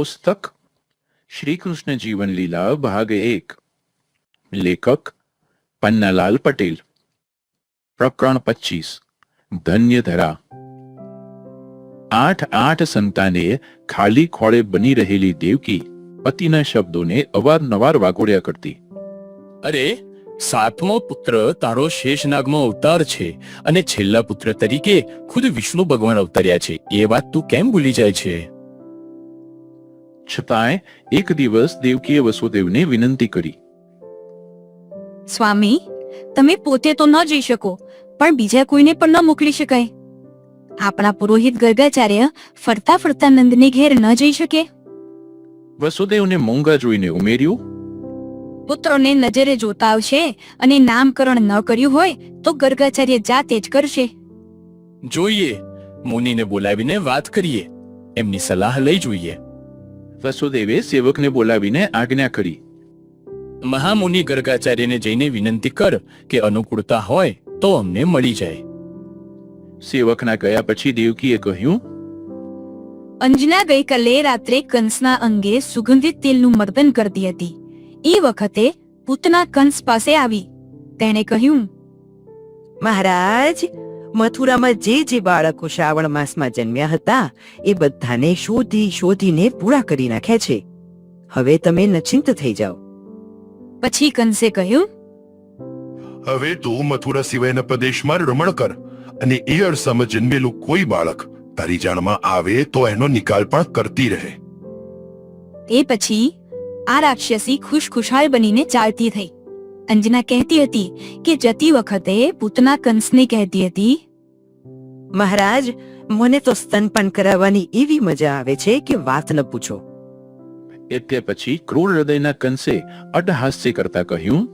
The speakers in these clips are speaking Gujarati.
પુસ્તક શ્રી કૃષ્ણ જીવન લીલા ભાગ એક. લેખક પન્નાલાલ પટેલ. પ્રકરણ પચીસ. ધન્ય ધરા આઠ આઠ સંતાને ખાલી ખોળે બની રહેલી દેવકી પતિના શબ્દોને અવારનવાર વાગોળ્યા કરતી. અરે, સાતમો પુત્ર તારો શેષનાગનો અવતાર છે અને છેલ્લા પુત્ર તરીકે ખુદ વિષ્ણુ ભગવાન અવતર્યા છે. એ વાત તું કેમ ભૂલી જાય છે? છતાંય એક દિવસ દેવકીએ વસુદેવને વિનંતી કરી. સ્વામી તમે પોતે તો ન જઈ શકો પણ બીજા કોઈને પણ ન મોકલી શકાય. આપણા પુરોહિત ગર્ગાચાર્ય ફરતા ફરતા નંદને ઘેર ન જઈ શકે? વસુદેવને મોંઘા જોઈને ઉમેર્યું પુત્રોને નજરે જોતા આવશે અને નામકરણ ન કર્યું હોય તો ગર્ગાચાર્ય જાતે જ કરશે. જોઈએ મુનિને બોલાવીને વાત કરીએ એમની સલાહ લઈ જોઈએ. વસુદેવે સેવકને બોલાવીને આજ્ઞા કરી. મહામુનિ ગર્ગાચાર્યને જઈને વિનંતી કર કે અનુકૂળતા હોય તો અમને મળી જાય. સેવકના ગયા પછી દેવકીએ કહ્યું અંજના ગઈકાલે રાત્રે કંસના અંગે સુગંધિત તેલનું મર્દન કરતી હતી. એ વખતે પૂતના કંસ પાસે આવી. તેણે કહ્યું મહારાજ મથુરામાં જે જે બાળકો શ્રાવણ માસમાં જન્મ્યા હતા એ બધાને શોધી શોધીને પૂરા કરી નાખ્યા છે. હવે તમે નચિંત થઈ જાઓ. પછી કંસે કહ્યું? હવે તું મથુરા સિવાયના પ્રદેશમાં રમણ કર અને એ અરસામાં જન્મેલું કોઈ બાળક તારી જાણમાં આવે તો એનો નિકાલ પણ કરતી રહે. એ પછી આ રાક્ષસી ખુશખુશાલ બનીને ચાલતી થઈ. અંજના કહેતી હતી કે જતી વખતે પૂતના કંસને કહેતી હતી મહારાજ મને તો સ્તનપાન કરાવવાની એવી મજા આવે છે કે વાત ન પૂછો. એટલે પછી ક્રૂર હૃદયના કંસે અટહાસ્ય કરતા કહ્યું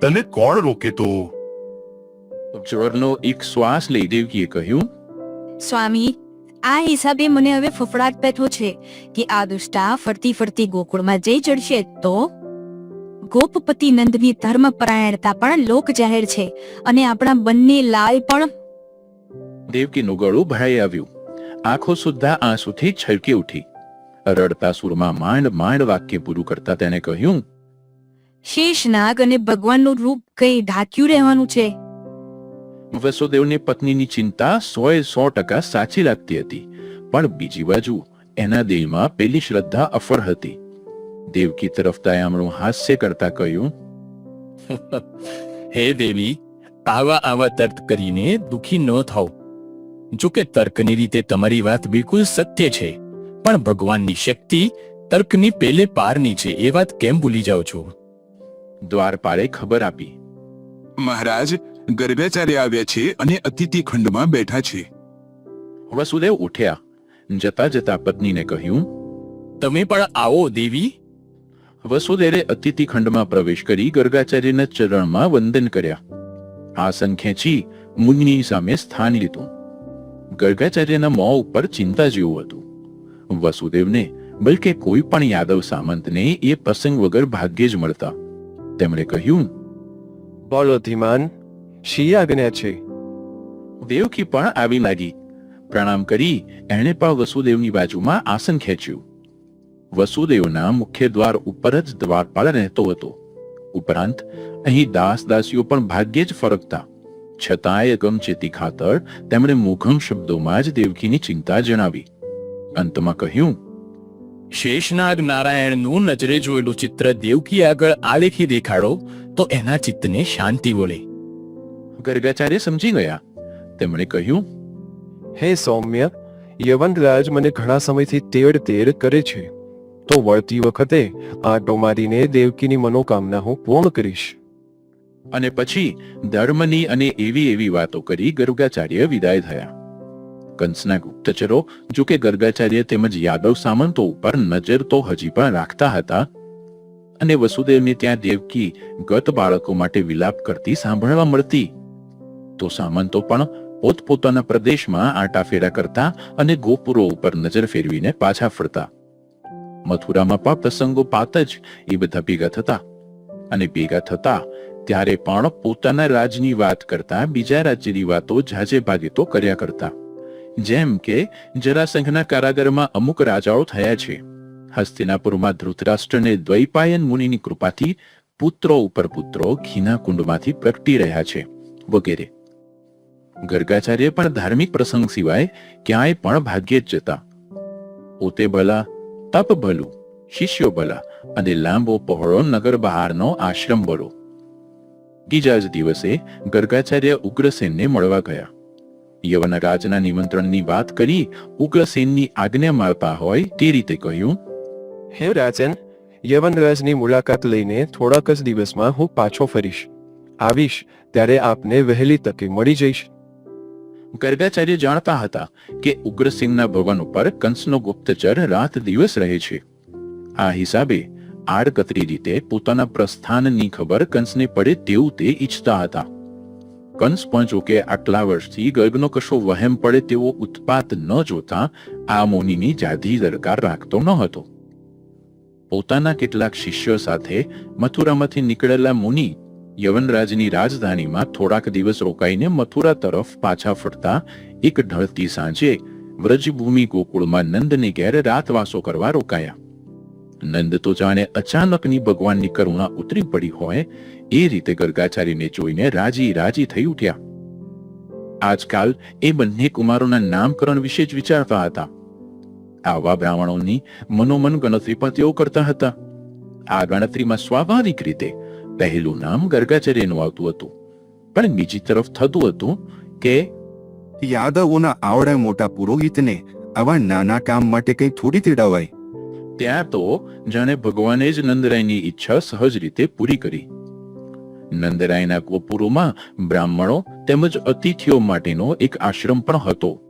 તને કોણ રોકે તો? ચોરનો એક શ્વાસ લઈ દેવકીએ કહ્યું સ્વામી આ હિસાબે મને હવે ફફડાટ બેઠો છે કે આ દુષ્ટા ફરતી ફરતી ગોકુળમાં જઈ ચડશે તો? ગોપપતિ નંદની ધર્મપરાયણતા પણ લોક જાહેર છે અને આપણા બંને લાલ પણ. દેવકીનું ગળું ભરાઈ આવ્યું. આંખો સુદ્ધા આંસુથી છલકી ઉઠી. રડતા સુરમાં માંડ માંડ વાક્ય પૂરું કરતા તેને કહ્યું શેષનાગ અને ભગવાનનું રૂપ કઈ ઢાંક્યું રહેવાનું છે? વસુદેવને પત્નીની ચિંતા સોએ સો ટકા સાચી લાગતી હતી. પણ બીજી બાજુ એના દિલમાં પેલી શ્રદ્ધા અફર હતી. દેવકી તરફ દયામણું હાસ્ય કરતા કહ્યું હે દેવી આવા આવા તર્ક કરીને દુખી ન થાવ જો કે તર્કની રીતે તમારી વાત બિલકુલ સત્ય છે પણ ભગવાનની શક્તિ તર્કની પેલે પારની છે એ વાત કેમ ભૂલી જાઓ છો? દ્વારપાળે ખબર આપી મહારાજ ગર્ભાચાર્ય આવ્યા છે અને અતિથિ ખંડમાં બેઠા છે. વસુદેવ ઉઠ્યા જતા જતા પત્નીને કહ્યું તમે પણ આવો દેવી વસુદેવે અતિથિ ખંડમાં પ્રવેશ કરી ગર્ગાચાર્યના ચરણમાં વંદન કર્યા. આસન ખેંચી મુનિની સામે સ્થાન લીધું. ગર્ગાચાર્યના મોં ઉપર ચિંતા જેવું હતું. વસુદેવને બલકે કોઈ પણ યાદવ સામંતને એ પ્રસંગ વગર ભાગ્યે જ મળતા. તેમણે કહ્યું બોલો ધીમાન શી આજ્ઞા છે? દેવકી પણ આવી લાગી. પ્રણામ કરી એણે પણ વસુદેવની બાજુમાં આસન ખેંચ્યું. વસુદેવના મુખ્ય દ્વાર ઉપર જ દ્વારપાળ રહેતો હતો ઉપરાંત અહીં દાસ દાસીઓ પણ ભાગ્યે જ ફરકતા છતાંય અગમચેતી ખાતર તેમણે મુઘમ શબ્દોમાં જ દેવકીની ચિંતા જણાવી અંતમાં કહ્યું શેષનાગ નારાયણનું નજરે જોયેલું ચિત્ર દેવકી આગળ આલેખી દેખાડો તો એના ચિત્તને શાંતિ વળે ગર્ગાચાર્ય સમજી ગયા તેમણે કહ્યું હે સૌમ્ય યવનરાજ મને ઘણા સમયથી તેડ તેડ કરે છે. તો વળતી વખતે આંટો મારીને દેવકીની મનોકામના હું પૂર્ણ કરીશ. અને પછી ધર્મની અને એવી એવી વાતો કરી ગરુગાચાર્ય વિદાય થયા. કંસના ગુપ્તચરો, જો કે ગર્ગાચાર્ય તેમજ યાદવ સામંતો ઉપર નજર તો હજી પણ રાખતા હતા અને વસુદેવને ત્યાં દેવકી ગત બાળકો માટે વિલાપ કરતી સાંભળવા મળતી. તો સામંતો પણ પોતપોતાના પ્રદેશમાં આંટાફેરા કરતા અને ગોપુરો ઉપર નજર ફેરવીને પાછા ફરતા. મથુરામાં પણ પ્રસંગો પાત જ એ બધા ભેગા થતા. અને ભેગા થતા ત્યારે પણ પોતાના રાજની વાત કરતા બીજા રાજ્યની વાતો જાજે ભાગે તો કર્યા કરતા. જેમ કે જરાસંઘના કારાગરમાં અમુક રાજાઓ થયા છે. હસ્તિનાપુરમાં ધૃતરાષ્ટ્રને દ્વૈપાયન મુનિની કૃપાથી પુત્રો ઉપર પુત્રો ઘીના કુંડમાંથી પ્રગટી રહ્યા છે, વગેરે. ગર્ગાચાર્ય પણ ધાર્મિક પ્રસંગ સિવાય ક્યાંય પણ ભાગ્યે જ જતા. પોતે ભલા તપ ભલું શિષ્યો ભલા અને લાંબો પહોળો નગર બહારનો આશ્રમ ભલો બીજા જ દિવસે ગર્ગાચાર્ય ઉગ્રસેનને મળવા ગયા. યવનરાજના નિમંત્રણની વાત કરી ઉગ્રસેનની આજ્ઞા મારતા હોય તે રીતે કહ્યું, હે રાજન, યવનરાજની મુલાકાત લઈને થોડાક જ દિવસમાં હું પાછો ફરીશ. આવીશ ત્યારે આપને વહેલી તકે મળી જઈશ. ગર્ગાચાર્ય જાણતા હતા કે ઉગ્રસિંહના ભવન ઉપર કંસનો ગુપ્તચર રાત દિવસ રહે છે. આ હિસાબે આડકતરી રીતે પોતાના પ્રસ્થાનની ખબર કંસને પડે તેવું તે ઈચ્છતા હતા. કંસ પણ જોકે આટલા વર્ષથી ગર્ગનો કશો વહેમ પડે તેવો ઉત્પાત ન જોતા આ મોનીની જાધી દરકાર રાખતો ન હતો. પોતાના કેટલાક શિષ્યો સાથે મથુરામાંથી નીકળેલા મુનિ યવનરાજની રાજધાનીમાં થોડાક દિવસ રોકાઈને મથુરા તરફ પાછા ફરતા એક ઢળતી સાંજે વ્રજભૂમિ ગોકુળમાં નંદને ઘેર રાતવાસો કરવા રોકાયા. નંદ તો જાણે અચાનકની ભગવાનની કરુણા ઉતરી પડી હોય એ રીતે ગર્ગાચાર્યને જોઈને રાજી રાજી થઈ ઉઠ્યા. આજકાલ એ બંને કુમારોના નામકરણ વિશે જ વિચારતા હતા. આવા બ્રાહ્મણોની મનોમન ગણતરી પણ તેઓ કરતા હતા. આ ગણતરીમાં સ્વાભાવિક રીતે પહેલું નામ ગર્ગાચાર્યનું આવતું હતું. પણ બીજી તરફ થતું હતું કે યાદવોના આવડા મોટા પુરોહિતને આવા નાના કામ માટે કઈ થોડી તેડાવાય. ત્યાં તો જાણે ભગવાને જ નંદરાયની ઈચ્છા સહજ રીતે પૂરી કરી. નંદરાયના ગોપુરોમાં બ્રાહ્મણો તેમજ અતિથિઓ માટેનો એક આશ્રમ પણ હતો.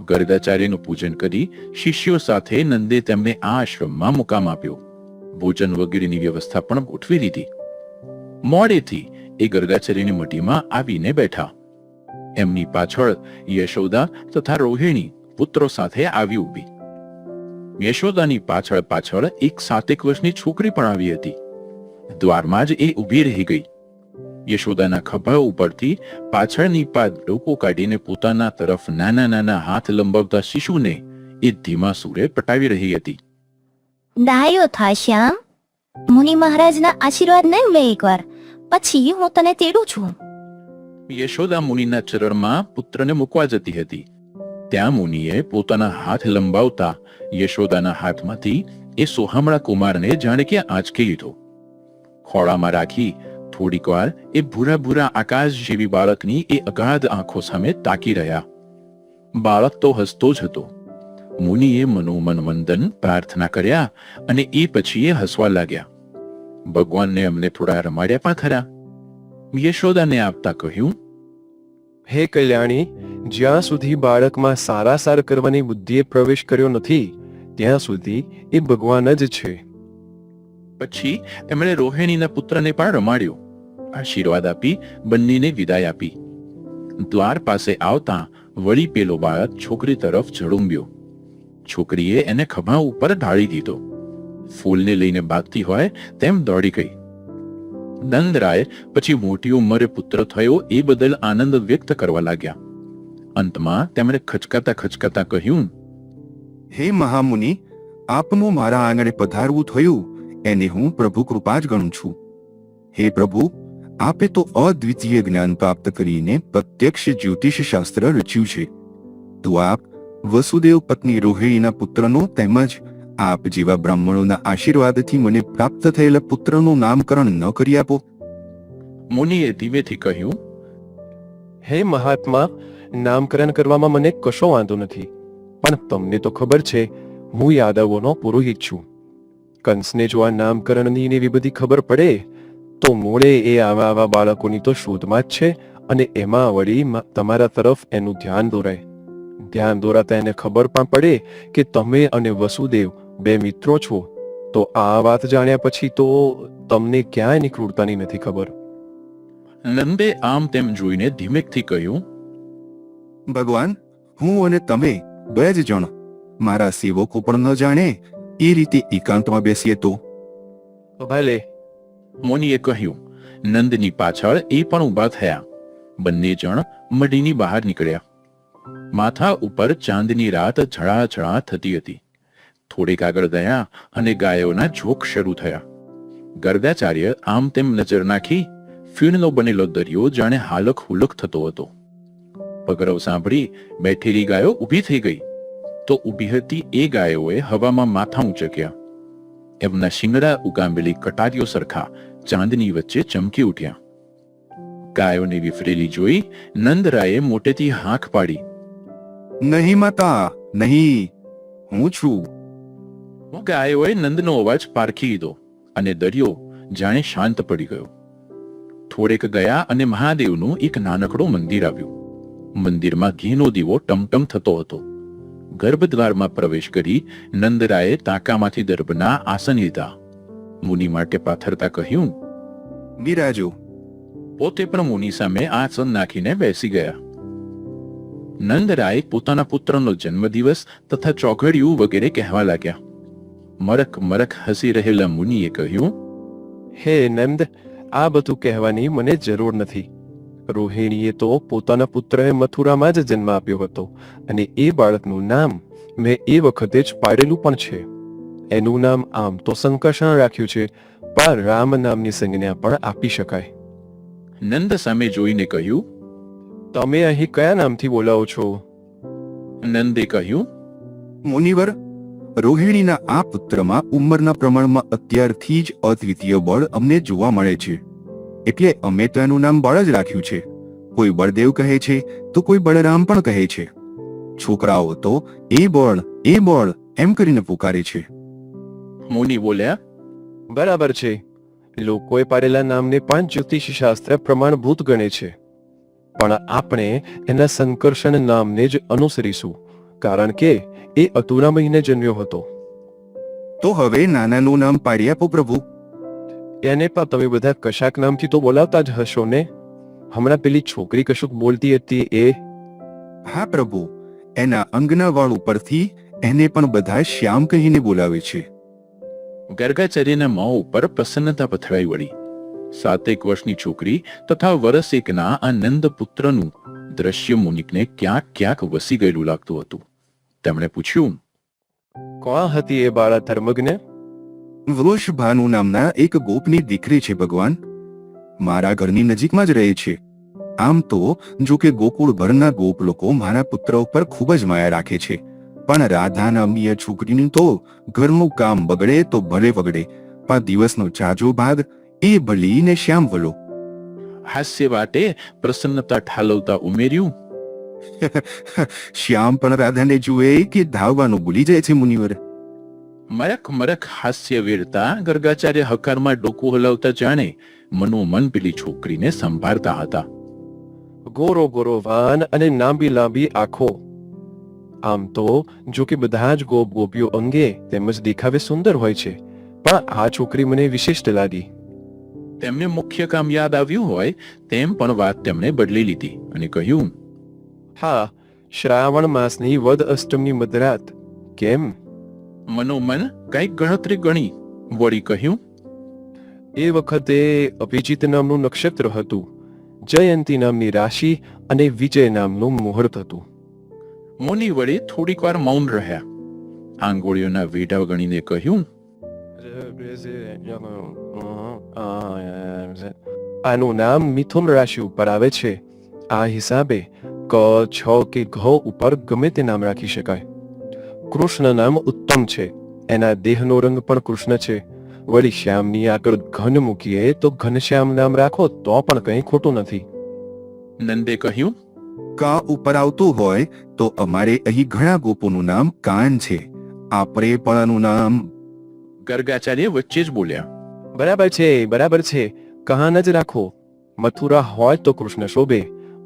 ગર્ગાચાર્યનું પૂજન કરી શિષ્યો સાથે નંદે તેમને આ આશ્રમમાં મુકામ આપ્યો. ભોજન વગેરેની વ્યવસ્થા પણ ગોઠવી દીધી મોડેથી એ ગર્ગાચાર્યની મટીમાં આવીને બેઠા. એમની પાછળ યશોદા તથા રોહિણી પુત્રો સાથે આવી ઊભી. યશોદાની પાછળ પાછળ એક સાતેક વર્ષની છોકરી પણ આવી હતી. દ્વારમાં જ એ ઊભી રહી ગઈ. યશોદાના ખભા ઉપરથી પાછળની પાદ ડોકો કાઢીને પોતાના તરફ નાના નાના હાથ લંબાવતા શિશુને એ ધીમા સૂરે પટાવી રહી હતી. ડાયો થા શ્યામ મુનિ મહારાજના આશીર્વાદ નહીં લે એકવાર પછી હું તને તેડું છું યશોદા મુનિના ચરણમાં પુત્રને મૂકવા જતી હતી ત્યાં મુનિએ પોતાના હાથ લંબાવતા યશોદાના હાથમાંથી એ સોહામણા કુમારને જાણે કે આંચકી લીધો ખોળામાં રાખી થોડીક વાર એ ભૂરા ભૂરા આકાશ જેવી બાળકની એ અગાધ આંખો સામે તાકી રહ્યા બાળક તો હસતો જ હતો મુનિએ મનોમન વંદન પ્રાર્થના કર્યા અને એ પછી એ હસવા લાગ્યા. ભગવાનને અમને થોડા રમાડ્યા પણ ખરા. યશોદાને આપતા કહ્યું હે કલ્યાણી જ્યાં સુધી બાળકમાં સારા સાર કરવાની બુદ્ધિએ પ્રવેશ કર્યો નથી ત્યાં સુધી એ ભગવાન જ છે. પછી એમણે રોહિણીના પુત્રને પણ રમાડ્યો. આશીર્વાદ આપી બંનેને વિદાય આપી. દ્વાર પાસે આવતા વળી પેલો બાળક છોકરી તરફ ઝડુંબ્યો છોકરીએ એને ખભા ઉપર ઢાળી દીધો. ફૂલને લઈને ભાગતી હોય તેમ દોડી ગઈ. નંદરાય પછી મોટી ઉંમરે પુત્ર થયો એ બદલ આનંદ વ્યક્ત કરવા લાગ્યા. અંતમાં તેમણે ખચકાતા ખચકાતા કહ્યું, હે મહામુનિ, આપનું મારા આંગણે પધારવું થયું, એને હું પ્રભુ કૃપા જ ગણું છું. હે પ્રભુ, આપે તો અદ્વિતીય જ્ઞાન પ્રાપ્ત કરીને પ્રત્યક્ષ જ્યોતિષ શાસ્ત્ર રચ્યું છે. તો આપ વસુદેવ પત્ની રોહિણીના પુત્રનો તેમજ આપ જેવા બ્રાહ્મણોના આશીર્વાદથી મને પ્રાપ્ત થયેલા પુત્રનું નામકરણ ન કરી આપો. મુનિએ ધીમેથી કહ્યું, હે મહાત્મા, નામકરણ કરવામાં મને કશો વાંધો નથી, પણ તમને તો ખબર છે, હું યાદવોનો પુરોહિત છું. કંસને જો આ નામકરણની એવી બધી ખબર પડે, તો મોડે એ આવા આવા બાળકોની તો શોધમાં જ છે અને એમાં વળી તમારા તરફ એનું ધ્યાન દોરાય. ધ્યાન દોરાતા એને ખબર પણ પડે કે તમે અને વસુદેવ બે મિત્રો છો. તો આ વાત જાણ્યા પછી તો તમને ક્યાંય નિકૃળતાની નથી ખબર. નંદે આમ તેમ જોઈને ધીમેકથી કહ્યું ભગવાન હું અને તમે બે જ જણ. મારા સેવકો પણ ન જાણે એ રીતે એકાંતમાં બેસીએ તો. ભલે. મોનીએ કહ્યું નંદની પાછળ એ પણ ઊભા થયા. બંને જણ મડીની બહાર નીકળ્યા. માથા ઉપર ચાંદની રાત ઝળાઝળા થતી હતી. થોડેક આગળ ગયા અને ગાયોના જોક શરૂ થયા. ગર્દાચાર્ય આમ તેમ નજર નાખી ફીણનો બનેલો દરિયો જાણે હાલક હુલક થતો હતો. પગરવ સાંભળી બેઠેલી ગાયો ઊભી થઈ ગઈ. તો ઊભી હતી એ ગાયોએ હવામાં માથા ઊંચક્યા. એમના શિંગડા ઉગામેલી કટારીઓ સરખા ચાંદની વચ્ચે ચમકી ઉઠ્યા. ગાયોને વિફરેલી જોઈ નંદરાયે મોટેથી હાંક પાડી. નહીં માતા નહીં હું છું. હું ગાયોએ નંદનો અવાજ પારખી લીધો અને દરિયો જાણે શાંત પડી ગયો. થોડેક ગયા અને મહાદેવનું એક નાનકડું મંદિર આવ્યું. મંદિરમાં ઘીનો દીવો ટમટમ થતો હતો. ગર્ભદ્વારમાં પ્રવેશ કરી નંદરાએ તાકામાંથી દર્ભના આસન લીધા. મુનિ માટે પાથરતા કહ્યું બિરાજો પોતે પણ મુનિ સામે આસન નાખીને બેસી ગયા. નંદરાય પોતાના પુત્રનો જન્મદિવસ તથા ચોઘડિયું વગેરે કહેવા લાગ્યા. મરક મરક હસી રહેલા મુનિએ કહ્યું હે નંદ આ બધું કહેવાની મને જરૂર નથી. રોહિણીએ તો પોતાના પુત્રએ મથુરામાં જ જન્મ આપ્યો હતો અને એ બાળકનું નામ મેં એ વખતે જ પાડેલું પણ છે. એનું નામ આમ તો સંકર્ષણ રાખ્યું છે પણ રામ નામની સંજ્ઞા પણ આપી શકાય. નંદ સામે જોઈને કહ્યું તમે અહીં કયા નામથી બોલાવો છો? નંદે કહ્યું મુનિવર રોહિણીના આ પુત્રમાં ઉંમરના પ્રમાણમાં અત્યારથી જ અદ્વિતીય બળ અમને જોવા મળે છે. એટલે અમે તો એનું નામ બળ જ રાખ્યું છે. કોઈ બળદેવ કહે છે તો કોઈ બળરામ પણ કહે છે. છોકરાઓ તો એ બળ એ બળ એમ કરીને પુકારે છે. મુનિ બોલ્યા બરાબર છે. લોકોએ પાડેલા નામને પણ જ્યોતિષ શાસ્ત્ર પ્રમાણભૂત ગણે છે. પણ આપણે એના સંકર્ષણ નામને જ અનુસરીશું કારણ કે એ અતુરા મહિને જન્મ્યો હતો. તો હવે નાનાનું નામ પાડી આપો પ્રભુ. એને પણ તમે બધા કશાક નામથી તો બોલાવતા જ હશો ને? હમણાં પેલી છોકરી કશુંક બોલતી હતી એ? હા પ્રભુ એના અંગના વાળ ઉપરથી એને પણ બધા શ્યામ કહીને બોલાવે છે. ગર્ગાચાર્યના મોં ઉપર પ્રસન્નતા પથરાઈ વળી. સાતેક વર્ષની છોકરી તથા વરસ એકના આ નંદ પુત્રનું દ્રશ્ય મુનિકને ક્યાંક ક્યાંક વસી ગયેલું લાગતું હતું. તેમણે પૂછ્યું કોણ હતી એ બાળા ધર્મજ્ઞ વૃષભાનુ નામના એક ગોપની દીકરી છે ભગવાન. મારા ઘરની નજીકમાં જ રહે છે. આમ તો જો કે ગોકુળભરના ગોપ લોકો મારા પુત્ર ઉપર ખૂબ જ માયા રાખે છે. પણ રાધા નામની છોકરીનું તો ઘરનું કામ બગડે તો ભલે બગડે. પણ દિવસનો જાજો ભાગ એ ભલી ને શ્યામ વલો હાસ્ય વાટે પ્રસન્નતા ઠાલવતા ઉમેર્યું શ્યામ પણ રાધાને જુએ કે ધાવવાનું ભૂલી જાય છે મુનિવર. મરક મરક હાસ્ય વીરતા ગર્ગાચાર્ય હકારમાં ડોકું હલાવતા જાણે મનોમન પેલી છોકરીને સંભાળતા હતા. ગોરો ગોરો વાન અને લાંબી લાંબી આંખો. આમ તો જો કે બધા જ ગોપ ગોપીઓ અંગે તેમજ દેખાવે સુંદર હોય છે પણ આ છોકરી મને વિશિષ્ટ લાગી. તેમને મુખ્ય કામ યાદ આવ્યું હોય તેમ પણ વાત તેમણે બદલી લીધી અને કહ્યું હા શ્રાવણ માસની વદ અષ્ટમી મધરાત કેમ? મનોમન કંઈક ગણતરી ગણી વળી કહ્યું એ વખતે અભિજીત નામનું નક્ષત્ર હતું જયંતી નામની રાશિ અને વિજય નામનું મુહૂર્ત હતું. મુનિ વળી થોડીક વાર મૌન રહ્યા. આંગોળીઓના વેઢા ગણીને કહ્યું આનું નામ મિથુન રાશિ ઉપર આવે છે. આ હિસાબે ક છ કે ઘ ઉપર ગમે તે નામ રાખી શકાય. કૃષ્ણ નામ ઉત્તમ છે. એના દેહનો રંગ પણ કૃષ્ણ છે. વળી શ્યામની આગળ ઘન મૂકીએ તો ઘનશ્યામ નામ રાખો તો પણ કંઈ ખોટું નથી. નંદે કહ્યું કા ઉપર આવતું હોય તો અમારે અહીં ઘણા ગોપોનું નામ કાન છે. આપણે પણ આનું નામ ગર્ગાચાર્ય વચ્ચે જ બોલ્યા. બરાબર છે બરાબર છે. કહાન જ રાખો. મથુરા હોય તો કૃષ્ણ શોભે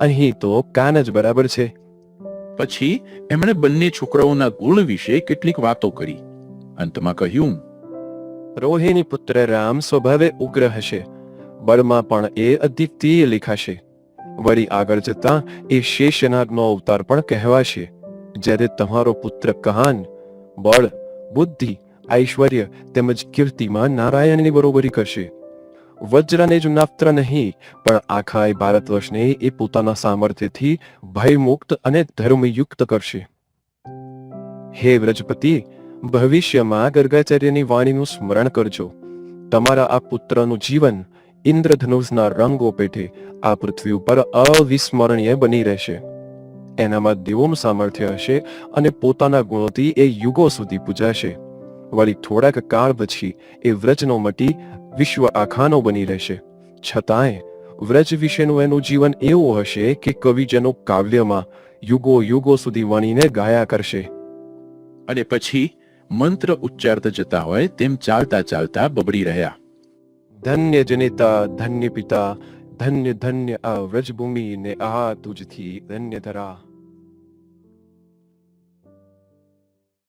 અહીં તો કાન જ બરાબર છે. પછી એમણે બંને છોકરાઓના ગુણ વિશે કેટલીક વાતો કરી. અંતમાં કહ્યું રોહિણી પુત્ર રામ સ્વભાવે ઉગ્ર હશે. બળમાં પણ એ અદ્વિતીય લેખાશે. વળી આગળ જતા એ શેષનાગનો અવતાર પણ કહેવાશે. જ્યારે તમારો પુત્ર કહાન બળ બુદ્ધિ ઐશ્વર્ય તેમજ કીર્તિમાં નારાયણની બરોબરી કરશે. વજ્રને જ માત્ર નહીં, પણ આખા ભારત વર્ષને એ પોતાના સામર્થ્યથી ભયમુક્ત અને ધર્મયુક્ત કરશે. હે વ્રજપતિ, ભવિષ્યમાં ગર્ગાચાર્યની વાણીનું સ્મરણ કરજો. તમારા આ પુત્રનું જીવન ઇન્દ્રધનુષના રંગો પેઠે આ પૃથ્વી ઉપર અવિસ્મરણીય બની રહેશે. એનામાં દેવોનું સામર્થ્ય હશે અને પોતાના ગુણોથી એ યુગો સુધી પૂજાશે. વળી થોડાક કાળ પછી એ વ્રજનો મટી વિશ્વ આખાનો બની રહેશે. છતાંય વ્રજ વિશેનું એનું જીવન એવું હશે કે કવિજનો કાવ્યમાં યુગો યુગો સુધી વણીને ગાયા કરશે. અને પછી મંત્ર ઉચ્ચારતા જતા હોય તેમ ચાલતા ચાલતા બબડી રહ્યા. ધન્ય જનેતા, ધન્ય પિતા, ધન્ય ધન્ય આ વ્રજભૂમિ ને આ તુજથી ધન્ય ધરા.